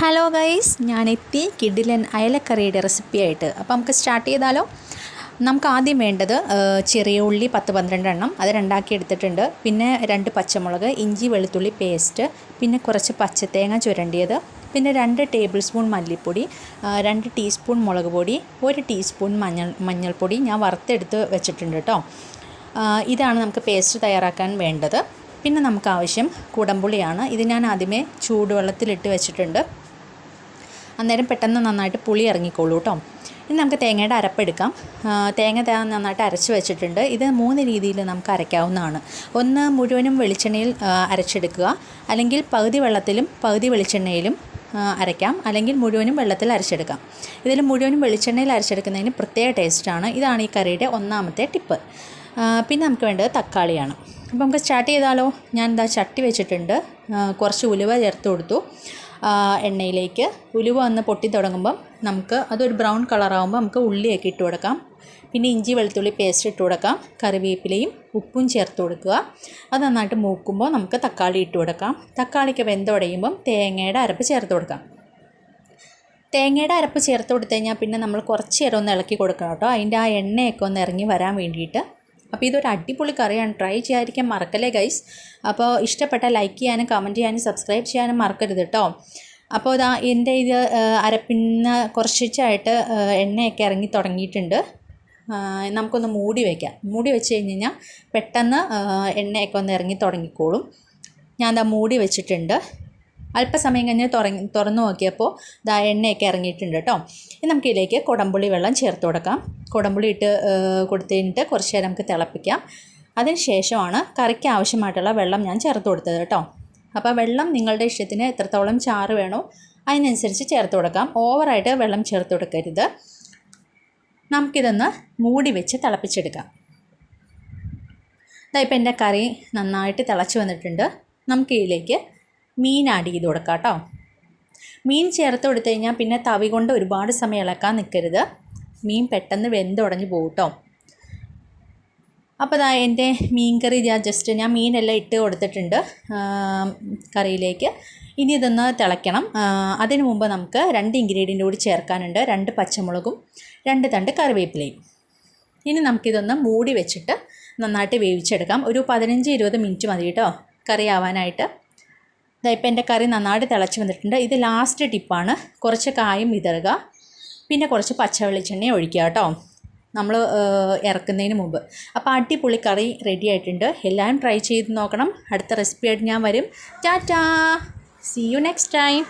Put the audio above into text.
Hello guys ഞാൻ എത്തി കിഡിലൻ അയലക്കറിയുടെ റെസിപ്പിയായിട്ട് അപ്പോൾ നമുക്ക് സ്റ്റാർട്ട് ചെയ്താലോ? നമുക്ക് ആദ്യം വേണ്ടത് ചെറിയ ഉള്ളി പത്ത് പന്ത്രണ്ട് എണ്ണം. അത് രണ്ടാക്കി എടുത്തിട്ടുണ്ട്. പിന്നെ രണ്ട് പച്ചമുളക് ഇഞ്ചി വെളുത്തുള്ളി പേസ്റ്റ് പിന്നെ കുറച്ച് പച്ചത്തേങ്ങ ചുരണ്ടിയത്. പിന്നെ രണ്ട് ടേബിൾ സ്പൂൺ മല്ലിപ്പൊടി രണ്ട് ടീസ്പൂൺ മുളക് പൊടി ഒരു ടീസ്പൂൺ മഞ്ഞൾ മഞ്ഞൾപ്പൊടി ഞാൻ വറുത്തെടുത്ത് വെച്ചിട്ടുണ്ട് കേട്ടോ ഇതാണ് നമുക്ക് പേസ്റ്റ് തയ്യാറാക്കാൻ വേണ്ടത്. പിന്നെ നമുക്ക് ആവശ്യം കുടംപുളിയാണ്. ഇത് ഞാൻ ആദ്യമേ ചൂടുവെള്ളത്തിലിട്ട് വെച്ചിട്ടുണ്ട്. അന്നേരം പെട്ടെന്ന് നന്നായിട്ട് പുളി ഇറങ്ങിക്കോളൂ കേട്ടോ. ഇനി നമുക്ക് തേങ്ങയുടെ അരപ്പെടുക്കാം. തേങ്ങ നന്നായിട്ട് അരച്ച് വെച്ചിട്ടുണ്ട്. ഇത് മൂന്ന് രീതിയിൽ നമുക്ക് അരയ്ക്കാവുന്നതാണ്. ഒന്ന് മുഴുവനും വെളിച്ചെണ്ണയിൽ അരച്ചെടുക്കുക. അല്ലെങ്കിൽ പകുതി വെള്ളത്തിലും പകുതി വെളിച്ചെണ്ണയിലും അരയ്ക്കാം. അല്ലെങ്കിൽ മുഴുവനും വെള്ളത്തിൽ അരച്ചെടുക്കാം. ഇതിൽ മുഴുവനും വെളിച്ചെണ്ണയിൽ അരച്ചെടുക്കുന്നതിന് പ്രത്യേക ടേസ്റ്റാണ് ഇതാണ് ഈ കറിയുടെ ഒന്നാമത്തെ ടിപ്പ്. പിന്നെ നമുക്ക് വേണ്ടത് തക്കാളിയാണ്. അപ്പോൾ നമുക്ക് സ്റ്റാർട്ട് ചെയ്താലോ? ഞാൻ എന്താ ചട്ടി വെച്ചിട്ടുണ്ട്. കുറച്ച് ഉലുവ ചേർത്ത് കൊടുത്തു. എണ്ണയിലേക്ക്. ഉലുവ ഒന്ന് പൊട്ടി തുടങ്ങുമ്പം നമുക്ക് അതൊരു ബ്രൗൺ കളറാകുമ്പോൾ നമുക്ക് ഉള്ളിയൊക്കെ ഇട്ട് കൊടുക്കാം. പിന്നെ ഇഞ്ചി വെളുത്തുള്ളി പേസ്റ്റ് ഇട്ട് കൊടുക്കാം. കറിവേപ്പിലയും ഉപ്പും ചേർത്ത് കൊടുക്കുക. അത് നന്നായിട്ട് മൂക്കുമ്പോൾ നമുക്ക് തക്കാളി ഇട്ട് കൊടുക്കാം. തക്കാളിക്ക് വെന്തുടയുമ്പം തേങ്ങയുടെ അരപ്പ് ചേർത്ത് കൊടുക്കാം. തേങ്ങയുടെ അരപ്പ് ചേർത്ത് കൊടുത്തു കഴിഞ്ഞാൽ പിന്നെ നമ്മൾ കുറച്ച് നേരം ഒന്ന് ഇളക്കി കൊടുക്കണം കേട്ടോ. അതിന്റെ ആ എണ്ണയൊക്കെ ഒന്ന് ഇറങ്ങി വരാൻ വേണ്ടിയിട്ട് അപ്പോൾ ഇതൊരു അടിപൊളി കറിയാണ്. ട്രൈ ചെയ്യാതിരിക്കാൻ മറക്കല്ലേ ഗൈസ് അപ്പോൾ ഇഷ്ടപ്പെട്ട ലൈക്ക് ചെയ്യാനും കമന്റ് ചെയ്യാനും സബ്സ്ക്രൈബ് ചെയ്യാനും മറക്കരുത് കേട്ടോ അപ്പോൾ ഇതാ എന്റെ ഇത് അരപ്പിന്ന് കുറച്ചായിട്ട് എണ്ണയൊക്കെ ഇറങ്ങി തുടങ്ങിയിട്ടുണ്ട്. നമുക്കൊന്ന് മൂടി വയ്ക്കാം മൂടി വെച്ച് കഴിഞ്ഞ് കഴിഞ്ഞാൽ പെട്ടെന്ന് എണ്ണയൊക്കെ ഒന്ന് ഇറങ്ങി തുടങ്ങിക്കോളും. ഞാൻ ദാ മൂടി വെച്ചിട്ടുണ്ട്. അല്പസമയം കഴിഞ്ഞ് തുറങ്ങി തുറന്നു നോക്കിയപ്പോൾ ദാ എണ്ണയൊക്കെ ഇറങ്ങിയിട്ടുണ്ട് കേട്ടോ. ഇനി നമുക്ക് ഇതിലേക്ക് കുടംപുളി വെള്ളം ചേർത്ത് കൊടുക്കാം. കുടംപുളി ഇട്ട് കൊടുത്തു കഴിഞ്ഞിട്ട് കുറച്ച് നേരം നമുക്ക് തിളപ്പിക്കാം. അതിന് ശേഷമാണ് കറിക്ക് ആവശ്യമായിട്ടുള്ള വെള്ളം ഞാൻ ചേർത്ത് കൊടുത്തത് കേട്ടോ. അപ്പോൾ വെള്ളം നിങ്ങളുടെ ഇഷ്ടത്തിന് എത്രത്തോളം ചാറ് വേണോ അതിനനുസരിച്ച് ചേർത്ത് കൊടുക്കാം. ഓവറായിട്ട് വെള്ളം ചേർത്ത് കൊടുക്കരുത്. നമുക്കിതൊന്ന് മൂടി വെച്ച് തിളപ്പിച്ചെടുക്കാം. ഇതാ ഇപ്പം എന്റെ കറി നന്നായിട്ട് തിളച്ച് വന്നിട്ടുണ്ട്. നമുക്ക് ഇതിലേക്ക് മീൻ ആഡ് ചെയ്ത് കൊടുക്കാം കേട്ടോ മീൻ ചേർത്ത് കൊടുത്തു കഴിഞ്ഞാൽ പിന്നെ തവി കൊണ്ട് ഒരുപാട് സമയം ഇളക്കാൻ നിൽക്കരുത് മീൻ പെട്ടെന്ന് വെന്തുടഞ്ഞ് പോകും കേട്ടോ അപ്പോൾ എന്റെ മീൻ കറി ഞാൻ ജസ്റ്റ് ഞാൻ മീനെല്ലാം ഇട്ട് കൊടുത്തിട്ടുണ്ട് കറിയിലേക്ക്. ഇനി ഇതൊന്ന് തിളയ്ക്കണം. അതിന് മുമ്പ് നമുക്ക് രണ്ട് ഇൻഗ്രീഡിയന്റ് കൂടി ചേർക്കാനുണ്ട്. രണ്ട് പച്ചമുളകും രണ്ട് തണ്ട് കറിവേപ്പിലയും. ഇനി നമുക്കിതൊന്ന് മൂടി വെച്ചിട്ട് നന്നായിട്ട് വേവിച്ചെടുക്കാം. ഒരു പതിനഞ്ച് ഇരുപത് മിനിറ്റ് മതി കേട്ടോ കറി ആവാനായിട്ട്. ഇതാ ഇപ്പം എന്റെ കറി നന്നായിട്ട് തിളച്ച് വന്നിട്ടുണ്ട്. ഇത് ലാസ്റ്റ് ടിപ്പാണ്. കുറച്ച് കായും വിതറുക. പിന്നെ കുറച്ച് പച്ച വെളിച്ചെണ്ണ ഒഴിക്കുക കേട്ടോ. നമ്മൾ ഇറക്കുന്നതിന് മുമ്പ്. അപ്പോൾ അടിപൊളി കറി റെഡി ആയിട്ടുണ്ട്. എല്ലാവരും ട്രൈ ചെയ്ത് നോക്കണം. അടുത്ത റെസിപ്പി ആയിട്ട് ഞാൻ വരും. Tata! See you next time